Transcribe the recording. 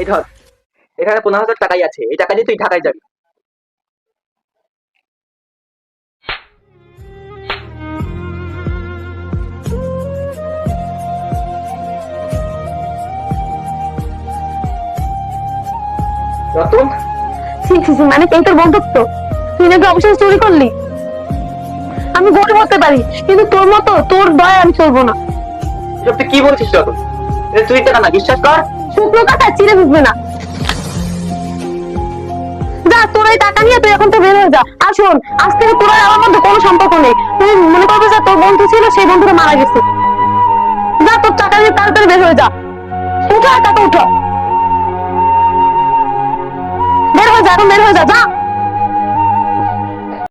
এই ধর, এখানে পনেরো হাজার টাকাই আছে, এই টাকা দিয়ে তুই ঢাকায় যাবি। রতন মানে তোর বন্ধুত্ব? তুই নাকি অবশেষে চুরি করলি? আমি গরিব হতে পারি কিন্তু তোর মতো তোর দয়া আমি চলবো না। এসব তুই কি বলছিস রতন এটা তুই টাকা না বিশ্বাস কর। শুকনো কাটা চিড়ে ফুটবে না। যা তোর এই টাকা নিয়ে তুই এখন তো বের হয়ে যা। আর শোন আজ থেকে তোর আমার মধ্যে কোনো সম্পর্ক নেই। তুই মনে করবে যে তোর বন্ধু ছিল সেই বন্ধুটা মারা গেছে। যা তোর টাকা নিয়ে তাড়াতাড়ি বের হয়ে যা। উঠো টাকা উঠো। বের হয়ে যা এখন বের হয়ে যা যা।